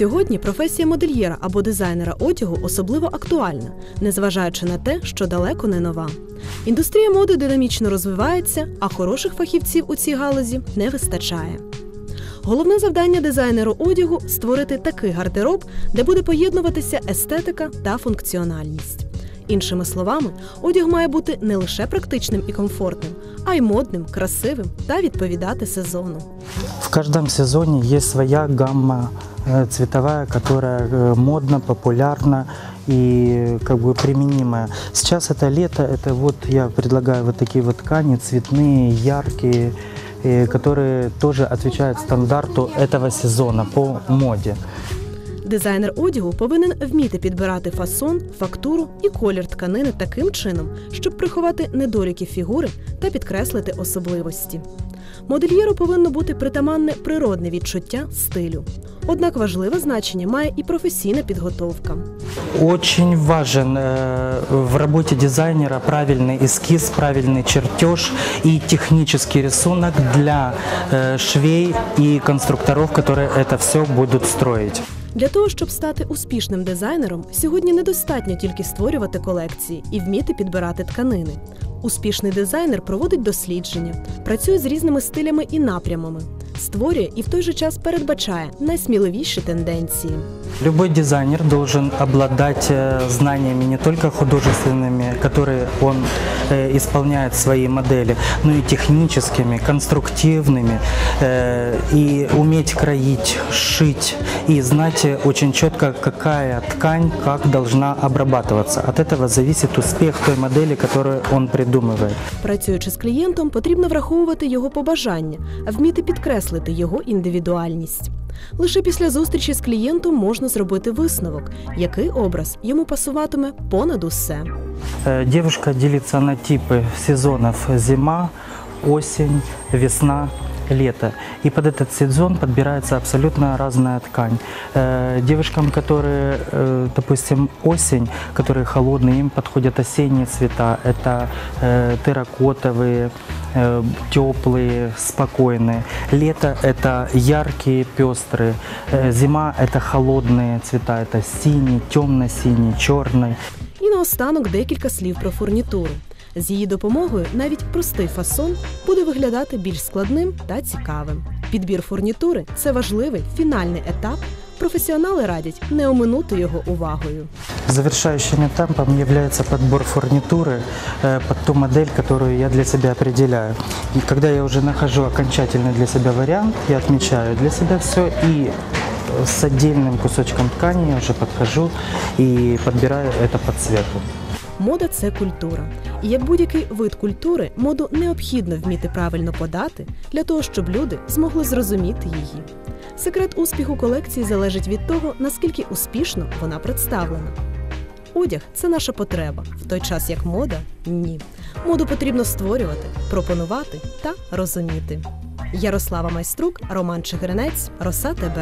Сьогодні професія модельєра або дизайнера одягу особливо актуальна, незважаючи на те, що далеко не нова. Індустрія моди динамічно розвивається, а хороших фахівців у цій галузі не вистачає. Головне завдання дизайнеру одягу створити такий гардероб, де буде поєднуватися естетика та функціональність. Іншими словами, одяг має бути не лише практичним і комфортним, а й модним, красивим та відповідати сезону. В каждом сезоне есть своя гамма цветовая, которая э, модна, популярна и как бы применима. Сейчас это лето, это вот я предлагаю вот такие вот ткани цветные, яркие, э, которые тоже отвечают стандарту этого сезона по моде. Дизайнер одягу повинен вміти підбирати фасон, фактуру і колір тканини таким чином, щоб приховати недоліки фігури та підкреслити особливості. Модельєру повинно бути притаманне природне відчуття стилю. Однак важливе значення має і професійна підготовка. Очень важен э, в работе дизайнера правильный эскиз, правильный чертеж и технический рисунок для э, швей и конструкторов, которые это все будут строить. Для того, щоб стати успішним дизайнером, сьогодні недостатньо тільки створювати колекції і вміти підбирати тканини. Успішний дизайнер проводить дослідження, працює з різними стилями і напрямами, створює і в той же час передбачає найсміливіші тенденції. Любой дизайнер должен обладать э, знаниями не только художественными, которые он э, исполняет в своей модели, но и техническими, конструктивными, э, и уметь кроить, шить, и знать э, очень четко, какая ткань как должна обрабатываться. От этого зависит успех той модели, которую он придумывает. Працюючи з клієнтом, потрібно враховувати його побажання, а вміти підкреслити його індивідуальність. Лише після зустрічі з клієнтом можна зробити висновок, який образ йому пасуватиме понад усе. Дівчинка ділиться на типи сезонів: зима, осінь, весна, лето. И под этот сезон подбирается абсолютно разная ткань. Э, Девушкам, которые, э, допустим, осень, которые холодные, им подходят осенние цвета. Это э, терракотовые, э, теплые, спокойные. Лето – это яркие, пестрые. Э, Зима – это холодные цвета. Это синий, темно-синий, черный. І наостанок декілька слів про фурнітуру. З її допомогою навіть простий фасон буде виглядати більш складним та цікавим. Підбір фурнітури це важливий фінальний етап. Професіонали радять не оминути його увагою. Завершающим этапом является подбор фурнитуры э, под ту модель, которую я для себя определяю. И когда я уже нахожу окончательный для себя вариант, я отмечаю для себя все и э, с отдельным кусочком ткани я уже подхожу и подбираю это по цвету. Мода це культура. І як будь-який вид культури, моду необхідно вміти правильно подати для того, щоб люди змогли зрозуміти її. Секрет успіху колекції залежить від того, наскільки успішно вона представлена. Одяг це наша потреба, в той час як мода ні. Моду потрібно створювати, пропонувати та розуміти. Ярослава Майструк, Роман Чигиринець, Роса ТБ.